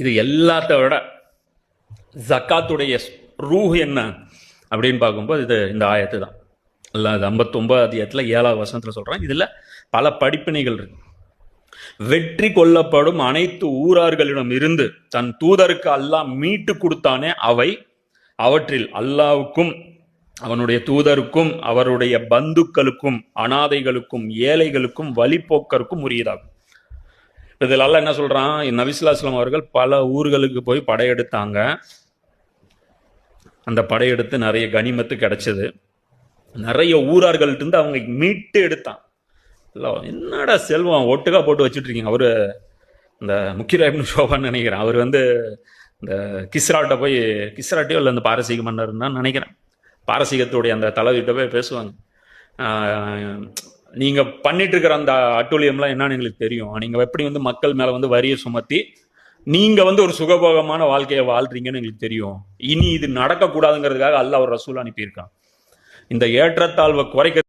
இது எல்லாத்த விட ஜக்காத்துடைய ரூஹ் என்ன அப்படின்னு பார்க்கும்போது இது இந்த ஆயத்து தான். இல்லை அது ஐம்பத்தொம்பது அதிகத்தில் ஏழாவது வசனத்தில் சொல்கிறேன் இதில் பல படிப்பினைகள் இருக்கு. வெற்றி கொள்ளப்படும் அனைத்து ஊரார்களிடம் இருந்து தன் தூதருக்கு அல்லாஹ் மீட்டு கொடுத்தானே அவை அவற்றில் அல்லாவுக்கும் அவனுடைய தூதருக்கும் அவருடைய பந்துக்களுக்கும் அனாதைகளுக்கும் ஏழைகளுக்கும் வழிப்போக்கருக்கும் உரியதாகும். இதில் அல்லாஹ் என்ன சொல்கிறான் நபிசுல்லாஸ்லாம் அவர்கள் பல ஊர்களுக்கு போய் படையெடுத்தாங்க. அந்த படையெடுத்து நிறைய கனிமத்து கிடைச்சது. நிறைய ஊரார்கள்ட்டு இருந்து அவங்க மீட்டு எடுத்தான். இல்லை என்னடா செல்வம் ஒட்டுக்கா போட்டு வச்சுட்டு இருக்கீங்க அவரு இந்த முக்கியராய்னு ஷோபான்னு நினைக்கிறேன். அவர் வந்து இந்த கிஸ்ராட்ட போய் கிஸ்ராட்டியோ இல்லை இந்த பாரசீக மன்னர் தான் நினைக்கிறேன். பாரசீகத்துடைய அந்த தலைவிட்ட போய் பேசுவாங்க. நீங்க பண்ணிட்டு இருக்கிற அந்த அட்டூழியம்லாம் என்னன்னு எங்களுக்கு தெரியும். நீங்க எப்படி வந்து மக்கள் மேல வந்து வரியை சுமத்தி நீங்க வந்து ஒரு சுகபோகமான வாழ்க்கையை வாழ்றீங்கன்னு எங்களுக்கு தெரியும். இனி இது நடக்கக்கூடாதுங்கிறதுக்காக அல்லாஹ் ஒரு ரசூல் அனுப்பியிருக்கான். இந்த ஏற்றத்தாழ்வை குறைக்க